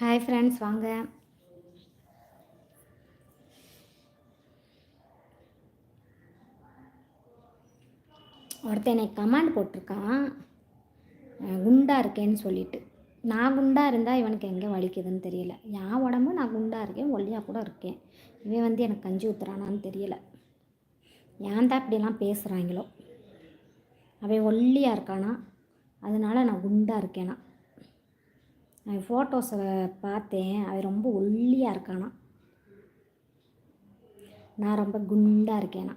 Hi friends வாங்க. ஒருத்தன் எனக்கு கமாண்ட் போட்டிருக்கான். அஹ் குண்டா இருக்கேன்னு சொல்லிட்டு. நான் குண்டாக இருந்தால் இவனுக்கு எங்கே வலிக்குதுன்னு தெரியல. என் உடம்பு நான் குண்டாக இருக்கேன் ஒல்லியாக கூட இருக்கேன். இவன் வந்து எனக்கு கஞ்சி ஊற்றுறானான்னு தெரியல. ஏன் தான் இப்படிலாம் பேசுகிறாங்களோ அவன் ஒல்லியாக இருக்கானா? அதனால நான் குண்டாக இருக்கேனா? நான் ஃபோட்டோஸை பார்த்தேன். அது ரொம்ப ஒல்லியாக இருக்கானா? நான் ரொம்ப குண்டாக இருக்கேனா?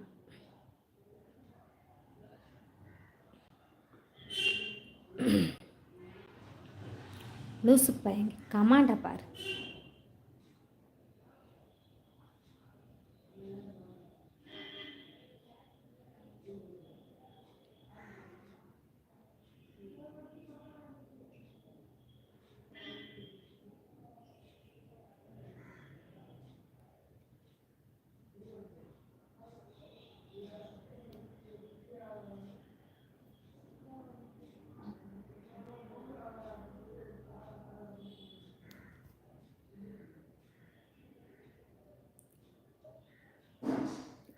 லூசு பையன் கமாண்டை பாரு.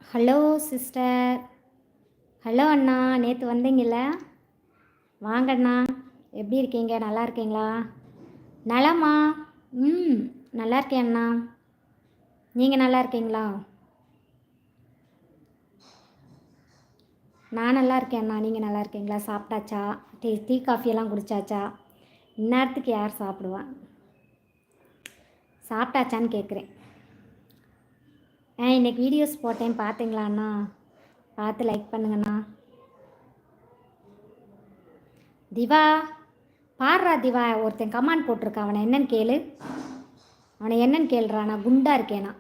Hello sister. ஹலோ அண்ணா நேற்று வந்தீங்கல்ல? வாங்க அண்ணா எப்படி இருக்கீங்க? நல்லா இருக்கீங்களா? நலமா? ம் நல்லா இருக்கேன் அண்ணா. நீங்கள் நல்லா இருக்கீங்களா? நான் நல்லா இருக்கேன் அண்ணா. நீங்கள் நல்லா இருக்கீங்களா? சாப்பிட்டாச்சா? டீ டீ காஃபியெல்லாம் குடிச்சாச்சா? இந்நேரத்துக்கு யார் சாப்பிடுவா? சாப்பிட்டாச்சான்னு கேட்குறேன் ஆ இன்னைக்கு வீடியோஸ் போட்டேன் பார்த்தீங்களாண்ணா பார்த்து லைக் பண்ணுங்கண்ணா. திவா பாடுறா திவா. ஒருத்தன் கமாண்ட் போட்டிருக்கான். அவனை என்னன்னு கேளு. அவனை என்னன்னு கேளுறானா? குண்டா இருக்கேனா?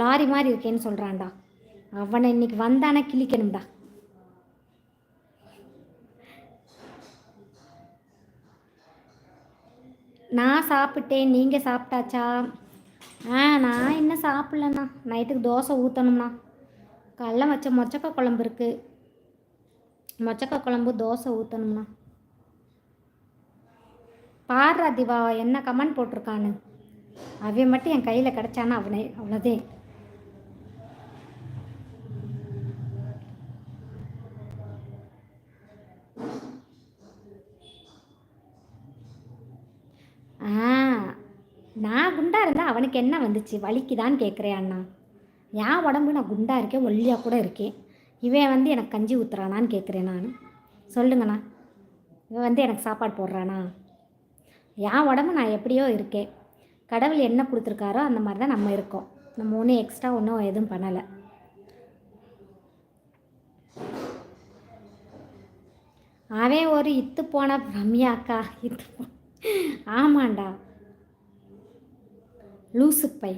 லாரி மாதிரி இருக்கேன்னு சொல்கிறான்டா அவனை இன்னைக்கு வந்தானா கிழிக்கணும்டா. நான் சாப்பிட்டேன் நீங்கள் சாப்பிட்டாச்சா? ஆ நான் இன்னும் சாப்பிட்லண்ணா? நைட்டுக்கு தோசை ஊற்றணும்ண்ணா காலைல வச்ச மொச்சக்காய் குழம்பு இருக்குது மொச்சக்காய் குழம்பு தோசை ஊற்றணும்ண்ணா பாடுறா திவா என்ன கமெண்ட் போட்டிருக்கான்னு. அவன் மட்டும் என் கையில் கிடச்சானா அவனே அவ்வளோதே ஆ நான் குண்டா இருந்தால் அவனுக்கு என்ன வந்துச்சு? வலிக்குதான்னு கேட்குறேன் அண்ணா. என் உடம்பு நான் குண்டா இருக்கேன் ஒல்லியாக கூட இருக்கேன். இவன் வந்து எனக்கு கஞ்சி ஊற்றுறானான்னு கேட்குறேன் நான். சொல்லுங்கண்ணா. இவன் வந்து எனக்கு சாப்பாடு போடுறானா? என் உடம்பு நான் எப்படியோ இருக்கேன். கடவுள் என்ன கொடுத்துருக்காரோ அந்த மாதிரி தான் நம்ம இருக்கோம். நம்ம ஒன்றும் எக்ஸ்ட்ரா ஒன்றும் எதுவும் பண்ணலை. அவன் ஒரு இத்து போன ரம்யாக்கா இத்து போ ஆமாண்டா. லூசு பை.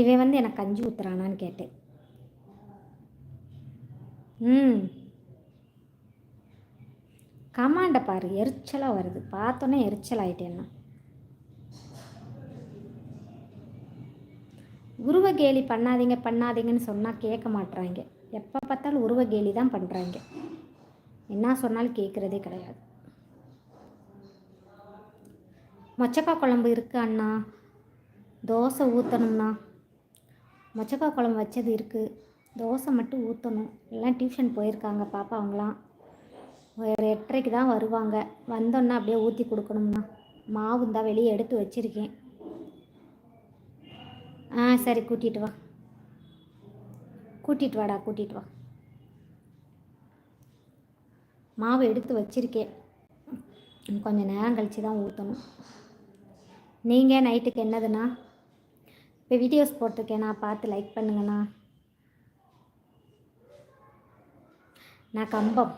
இவன் வந்து எனக்கு கஞ்சி ஊத்துறானான்னு கேட்டேன். ம். கமாண்டை பாரு எரிச்சலாக வருது. பார்த்தோன்னே எரிச்சல் ஆயிட்டேன்னா உருவ கேலி பண்ணாதீங்க பண்ணாதீங்கன்னு சொன்னால் கேட்க மாட்றாங்க. எப்போ பார்த்தாலும் உருவ கேலி தான் பண்ணுறாங்க என்ன சொன்னாலும் கேட்குறதே கிடையாது. மொச்சக்காய் குழம்பு இருக்குது அண்ணா. தோசை ஊற்றணும்ண்ணா மொச்சக்காய் குழம்பு வச்சது இருக்குது தோசை மட்டும் ஊற்றணும் எல்லாம் டியூஷன் போயிருக்காங்க பாப்பா அவங்களாம். ஒரு எட்டரைக்கு தான் வருவாங்க. வந்தோன்னே அப்படியே ஊற்றி கொடுக்கணும்ண்ணா. மாவு தான் வெளியே எடுத்து வச்சுருக்கேன். ஆ சரி கூட்டிகிட்டு வா. கூட்டிகிட்டு வாடா கூட்டிகிட்டு வா. மாவு எடுத்து வச்சிருக்கேன். கொஞ்சம் நேரம் கழித்து தான் ஊற்றணும் நீங்கள் நைட்டுக்கு என்னதுண்ணா? இப்போ வீடியோஸ் போட்டிருக்கேண்ணா பார்த்து லைக் பண்ணுங்கண்ணா. நான் கம்பம்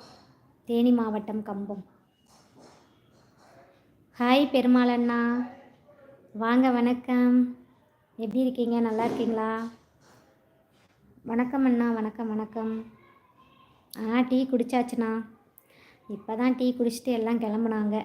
தேனி மாவட்டம் கம்பம். ஹாய் பெருமாளண்ணா. வாங்க வணக்கம். எப்படி இருக்கீங்க? நல்லா இருக்கீங்களா? வணக்கம் அண்ணா வணக்கம் வணக்கம். ஆ டீ குடிச்சாச்சுண்ணா. இப்போ தான் டீ குடிச்சிட்டு எல்லாம் கிளம்புனாங்க.